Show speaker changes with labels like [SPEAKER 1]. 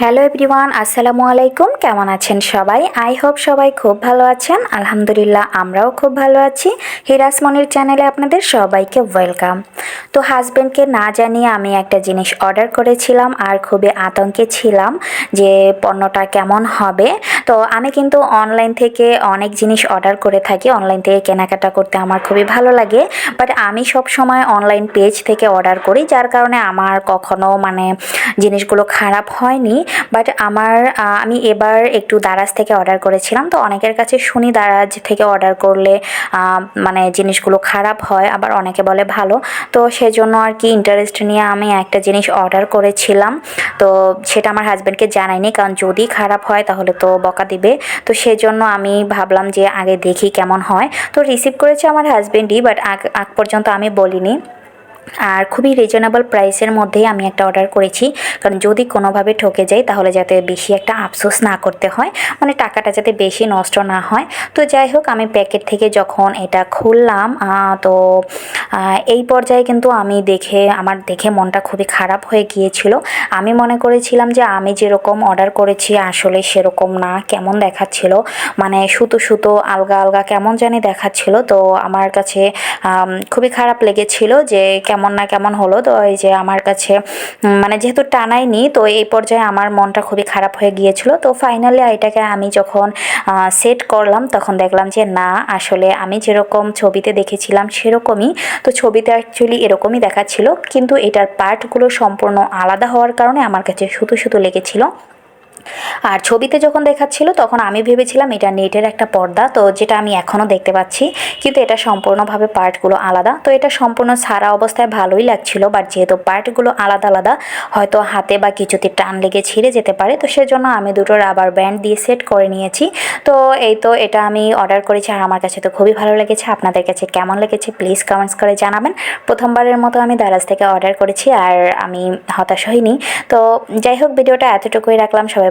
[SPEAKER 1] Hello everyone আসসালামু আলাইকুম কেমন আছেন সবাই? আই হোপ সবাই খুব ভালো আছেন। আলহামদুলিল্লাহ, আমরাও খুব ভালো আছি। হিরাসমনির চ্যানেলে আপনাদের সবাইকে ওয়েলকাম তো হাজব্যান্ডকে না জানিয়ে আমি একটা জিনিস অর্ডার করেছিলাম আর খুবই আতঙ্কে ছিলাম যে পণ্যটা কেমন হবে। তো আমি কিন্তু অনলাইন থেকে অনেক জিনিস অর্ডার করে থাকি। অনলাইন থেকে কেনাকাটা করতে আমার খুবই ভালো লাগে। বাট আমি সব সময় অনলাইন পেজ থেকে অর্ডার করি, যার কারণে আমার কখনো মানে জিনিসগুলো খারাপ হয়নি। বাট আমার আমি এবার একটু দারাজ থেকে অর্ডার করেছিলাম। তো অনেকের কাছে শুনি দারাজ থেকে অর্ডার করলে মানে জিনিসগুলো খারাপ হয়, আবার অনেকে বলে ভালো। তো সেজন্য আর কি ইন্টারেস্ট নিয়ে আমি একটা জিনিস অর্ডার করেছিলাম। তো সেটা আমার হাজব্যান্ডকে জানাইনি, কারণ যদি খারাপ হয় তাহলে তো দিবে। তো সেজন্য আমি ভাবলাম যে আগে দেখি কেমন হয়। তো রিসিভ করেছে আমার হাজব্যান্ডই বাট আগ আগ পর্যন্ত আমি বলিনি। আর খুবই রিজনেবল প্রাইসের মধ্যেই আমি একটা অর্ডার করেছি। কারণ যদি কোনোভাবে ঠকে যাই তাহলে যাতে বেশি একটা আফসোস না করতে হয় মানে টাকাটা যাতে বেশি নষ্ট না হয়। তো যাই হোক, আমি প্যাকেট থেকে যখন এটা খুললাম তো এই পর্যায়ে কিন্তু আমি দেখে, আমার দেখে মনটা খুবই খারাপ হয়ে গিয়েছিল। আমি মনে করেছিলাম যে আমি যেরকম অর্ডার করেছি, আসলে সেরকম না, কেমন দেখাচ্ছিল। মানে সুতো সুতো, আলগা আলগা কেমন জানি দেখাচ্ছিল। তো আমার কাছে খুবই খারাপ লেগেছিল যে কেমন না কেমন হলো। তো এই যে আমার কাছে মানে যেহেতু টানাইনি, তো এই পর্যায়ে আমার মনটা খুবই খারাপ হয়ে গিয়েছিল। তো ফাইনালি এটাকে আমি যখন সেট করলাম, তখন দেখলাম যে না, আসলে আমি যেরকম ছবিতে দেখেছিলাম সেরকমই। তো ছবিতে অ্যাকচুয়ালি এরকমই দেখাচ্ছিল, কিন্তু এটার পার্টগুলো সম্পূর্ণ আলাদা হওয়ার কারণে আমার কাছে শুধু শুধু লেগেছিল। আর ছবিতে যখন দেখাচ্ছিল, তখন আমি ভেবেছিলাম এটা নেটের একটা পর্দা, তো যেটা আমি এখনও দেখতে পাচ্ছি, কিন্তু এটা সম্পূর্ণভাবে পার্টগুলো আলাদা। তো এটা সম্পূর্ণ সারা অবস্থায় ভালোই লাগছিল, বাট যেহেতু পার্টগুলো আলাদা আলাদা, হয়তো হাতে বা কিছুতে টান লেগে ছিঁড়ে যেতে পারে, তো সেজন্য আমি দুটো রাবার ব্যান্ড দিয়ে সেট করে নিয়েছি। তো এই তো এটা আমি অর্ডার করেছি, আর আমার কাছে তো খুবই ভালো লেগেছে। আপনাদের কাছে কেমন লেগেছে প্লিজ কমেন্টস করে জানাবেন। প্রথমবারের মতো আমি দারাজ থেকে অর্ডার করেছি, আর আমি হতাশ হইনি। তো যাই হোক, ভিডিওটা এতটুকুই রাখলাম, সবাই